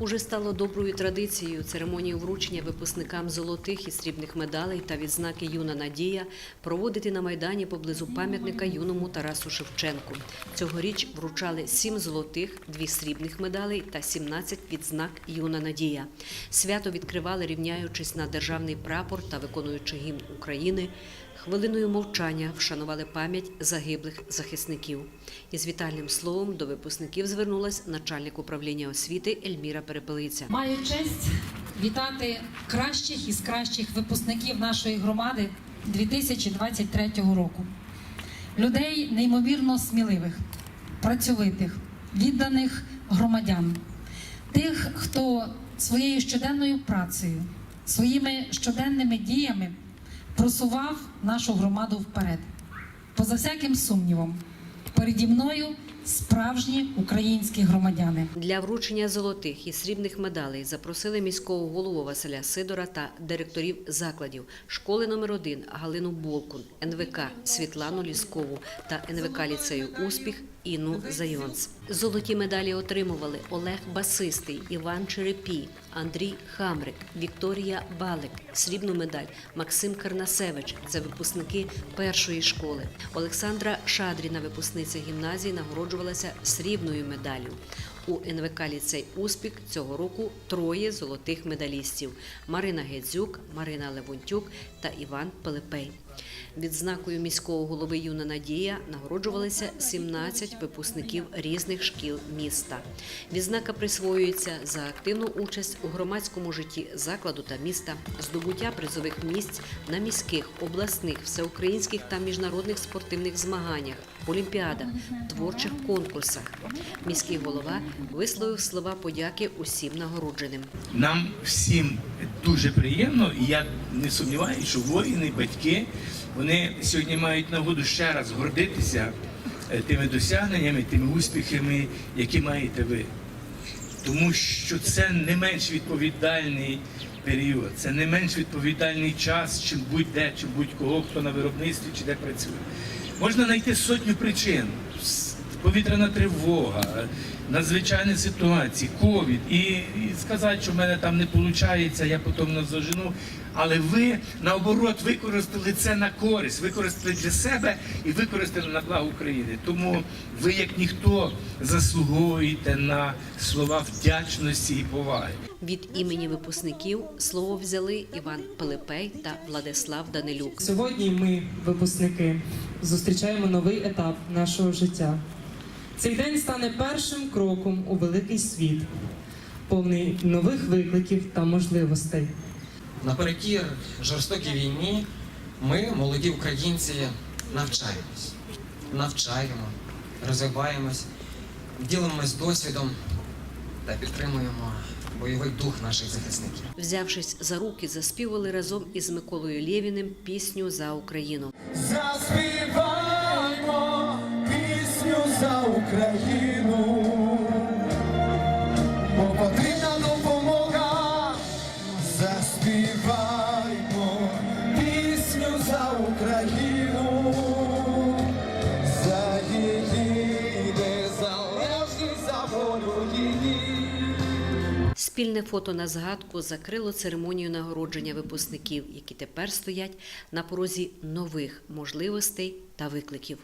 Уже стало доброю традицією церемонію вручення випускникам золотих і срібних медалей та відзнаки Юна Надія проводити на майдані поблизу пам'ятника юному Тарасу Шевченку. Цьогоріч вручали сім золотих, дві срібних медалей та 17 відзнак Юна Надія. Свято відкривали, рівняючись на державний прапор та виконуючи гімн України. Хвилиною мовчання вшанували пам'ять загиблих захисників. Із вітальним словом до випускників звернулась начальник управління освіти Ельміра Перепелиця. Маю честь вітати кращих із кращих випускників нашої громади 2023 року. Людей неймовірно сміливих, працьовитих, відданих громадян, тих, хто своєю щоденною працею, своїми щоденними діями просував нашу громаду вперед. Поза всяким сумнівом, переді мною справжні українські громадяни. Для вручення золотих і срібних медалей запросили міського голову Василя Сидора та директорів закладів школи номер 1 Галину Болкун, НВК Світлану Ліскову та НВК ліцею Успіх Інну Зайонц. Золоті медалі отримували Олег Басистий, Іван Черепій, Андрій Хамрик, Вікторія Балик, срібну медаль Максим Карнасевич. Це випускники першої школи. Олександра Шадріна, випускниця гімназії, нагороджувалася срібною медаллю. У НВК ліцей Успіх цього року троє золотих медалістів: Марина Гедзюк, Марина Левонтюк та Іван Пилипей. Відзнакою міського голови Юна Надія нагороджувалися 17 випускників різних шкіл міста. Відзнака присвоюється за активну участь у громадському житті закладу та міста, здобуття призових місць на міських, обласних, всеукраїнських та міжнародних спортивних змаганнях, олімпіадах, творчих конкурсах. Міський голова висловив слова подяки усім нагородженим. Нам всім дуже приємно, і я не сумніваюся, що воїни, батьки, вони сьогодні мають нагоду ще раз гордитися е, тими досягненнями, тими успіхами, які маєте ви. Тому що це не менш відповідальний період, це не менш відповідальний час, чим будь-де, чи будь-кого, хто на виробництві чи де працює. Можна знайти сотню причин. Повітряна тривога, надзвичайні ситуації, ковід, і, і сказати, що в мене там не виходить, я потім не зажену. Але ви наоборот використали це на користь, використали для себе і використали на благо України. Тому ви, як ніхто, заслуговуєте на слова вдячності і поваги. Від імені випускників слово взяли Іван Пилипей та Владислав Данилюк. Сьогодні ми, випускники, зустрічаємо новий етап нашого життя. Цей день стане першим кроком у великий світ, повний нових викликів та можливостей. Наперекір жорстокій війні ми, молоді українці, навчаємось, навчаємо, розвиваємось, ділимось досвідом та підтримуємо бойовий дух наших захисників. Взявшись за руки, заспівали разом із Миколою Лєвіним пісню за Україну. Пісню за Україну, бо потрібна допомога. Заспіваймо пісню за Україну, за її незалежність, за волю її. Спільне фото на згадку закрило церемонію нагородження випускників, які тепер стоять на порозі нових можливостей та викликів.